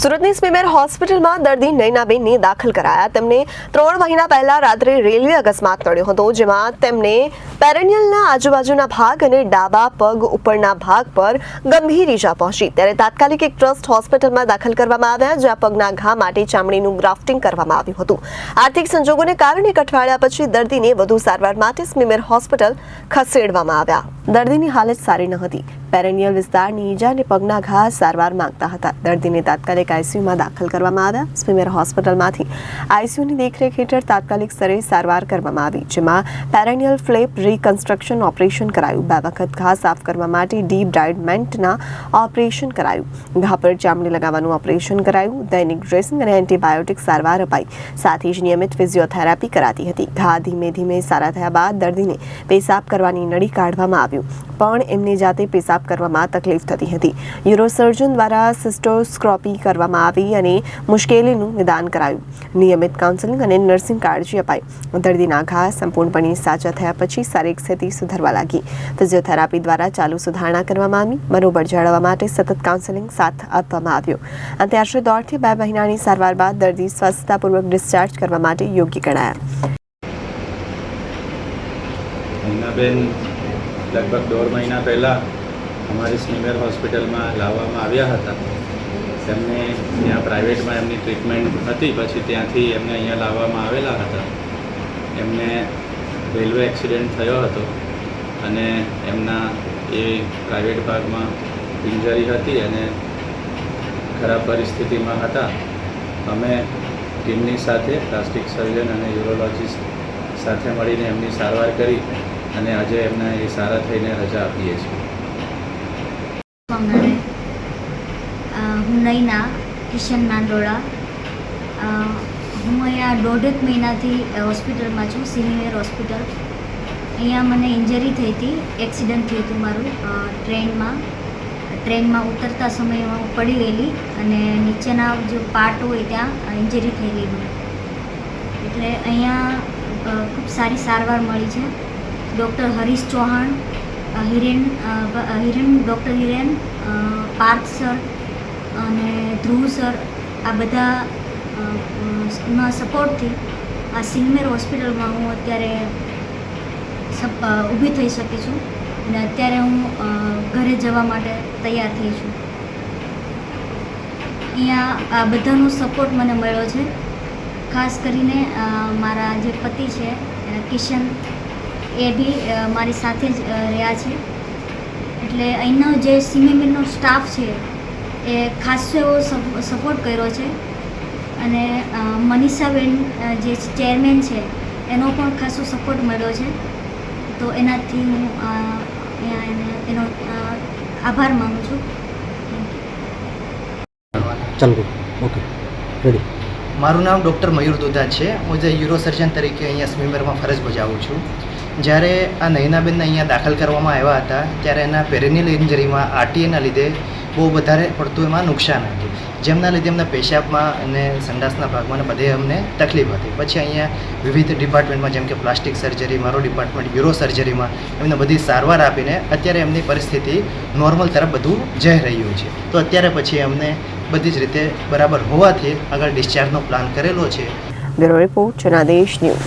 સુરતની સ્મીમેર હોસ્પિટલમાં દર્દી નૈનાબેનને દાખલ કરાયા. તેમને ત્રણ મહિના પહેલા રાત્રે રેલવે અકસ્માત નડ્યો હતો, જેમાં તેમને પેરેનિયલના આજુબાજુના ભાગ અને ડાબા પગ ઉપરના ભાગ પર ગંભીર ઈજા પહોંચી. ત્યારે તાત્કાલિક એક ટ્રસ્ટ હોસ્પિટલમાં દાખલ કરવામાં આવ્યા, જ્યાં પગના ઘા માટે ચામડીનું ગ્રાફ્ટિંગ કરવામાં આવ્યું હતું. આર્થિક સંજોગોને કારણે કઠવાળ્યા પછી દર્દીને વધુ સારવાર માટે સ્મીમેર હોસ્પિટલ ખસેડવામાં આવ્યા. દર્દીની હાલત સારી ન હતી. પેરેનિયલ વિસ્તારની ઈજા અને પગના ઘા સારવાર માંગતા હતા. દર્દીને તાત્કાલિક આઈસીયુમાં દાખલ કરવામાં આવ્યા. સ્વિમેર હોસ્પિટલમાંથી આઈસીયુની દેખરેખ હેઠળ તાત્કાલિક સ્તરે સારવાર કરવામાં આવી, જેમાં પેરેનિયલ ફ્લેપ રિકન્સ્ટ્રક્શન ઓપરેશન કરાયું. બે વખત ઘા સાફ કરવા માટે ડીપ ડાયડમેન્ટના ઓપરેશન કરાયું. ઘા પર ચામડી લગાવવાનું ઓપરેશન કરાયું. દૈનિક ડ્રેસિંગ અને એન્ટીબાયોટિક સારવાર અપાઈ. સાથે જ નિયમિત ફિઝિયોથેરાપી કરાતી હતી. ઘા ધીમે ધીમે સારા થયા બાદ દર્દીને પેશાબ કરવાની નળી કાઢવામાં આવ્યું, પણ એમને જાતે પેશાબ કરવામાં તકલીફ થતી હતી. યુરોસર્જન દ્વારા સિસ્ટોસ્ક્રોપી કરવામાં આવી અને મુશ્કેલીનું નિદાન કરાયું. નિયમિત કાઉન્સેલિંગ અને નર્સિંગ કાળજી અપાઈ. દર્દીના ઘા સંપૂર્ણપણે સાજા થયા પછી શારીરિક સ્થિતિ સુધરવા લાગી. ફિઝિયોથેરાપી દ્વારા ચાલુ સુધારણા કરવામાં આવી. મનોબળ જાળવવા માટે સતત કાઉન્સેલિંગ સાથ આપવામાં આવ્યો. અંતે આશરે દોઢથી બે મહિનાની સારવાર બાદ દર્દી સ્વસ્થતાપૂર્વક ડિસ્ચાર્જ કરવા માટે યોગ્ય ગણાયા. મહિનાબેન, લગભગ દોઢ મહિના પહેલાં અમારી સ્મીમેર હોસ્પિટલમાં લાવવામાં આવ્યા હતા. તેમને ત્યાં પ્રાઇવેટમાં એમની ટ્રીટમેન્ટ હતી, પછી ત્યાંથી એમને અહીંયા લાવવામાં આવેલા હતા. એમને રેલવે એક્સિડન્ટ થયો હતો અને એમના એ પ્રાઇવેટ ભાગમાં ઇન્જરી હતી અને ખરાબ પરિસ્થિતિમાં હતા. અમે ટીમની સાથે, પ્લાસ્ટિક સર્જન અને યુરોલોજીસ્ટ સાથે મળીને એમની સારવાર કરી અને આજે એમને એ સારા થઈને રજા આપીએ છીએ. નૈના કિશન નાંદોળા હું અહીંયા દોઢેક મહિનાથી હોસ્પિટલમાં છું, સિનિયર હોસ્પિટલ. અહીંયા મને ઇન્જરી થઈ હતી, એક્સિડન્ટ થયું હતું મારું ટ્રેનમાં. ટ્રેનમાં ઉતરતા સમયે હું પડી ગયેલી અને નીચેના જે પાર્ટ હોય ત્યાં ઇન્જરી થઈ મને. એટલે અહીંયા ખૂબ સારી સારવાર મળી છે. Doctor Harish Chauhan Hiren Hiren, doctor Hiren Parth sir અને ધ્રુવ સર આ બધા ના સપોર્ટથી આ સિનમેર હોસ્પિટલમાં હું અત્યારે ઊભી થઈ શકી છું અને અત્યારે હું ઘરે જવા માટે તૈયાર થઈ છું. અહીંયા આ બધાનો સપોર્ટ મને મળ્યો છે. ખાસ કરીને મારા જે પતિ છે કિશન, એ બી મારી સાથે જ રહ્યા છે. એટલે અહીંનો જે સિમેમેનનો સ્ટાફ છે એ ખાસો એવો સપોર્ટ કર્યો છે. અને મનીષાબેન જે ચેરમેન છે એનો પણ ખાસો સપોર્ટ મળ્યો છે. તો એનાથી હું એને એનો આભાર માનું છું. ચાલુ ઓકે રેડી મારું નામ ડૉક્ટર મયુર દોધા છે. હું જે યુરોસર્જન તરીકે અહીંયા સ્વિમરમાં ફરજ બજાવું છું. જ્યારે આ નયનાબેનને અહીંયા દાખલ કરવામાં આવ્યા હતા ત્યારે એના પેરેનિયલ ઇન્જરીમાં આરટીએના લીધે બહુ વધારે પડતું એમાં નુકસાન હતું. જેમના લીધે એમના પેશાબમાં અને સંડાસના ભાગમાં બધે અમને તકલીફ હતી. પછી અહીંયા વિવિધ ડિપાર્ટમેન્ટમાં, જેમ કે પ્લાસ્ટિક સર્જરી, મારો ડિપાર્ટમેન્ટ યુરો સર્જરીમાં, એમને બધી સારવાર આપીને અત્યારે એમની પરિસ્થિતિ નોર્મલ તરફ બધું જઈ રહ્યું છે. તો અત્યારે પછી અમને બધી જ રીતે બરાબર હોવાથી આગળ ડિસ્ચાર્જનો પ્લાન કરેલો છે. Report, Janadesh news.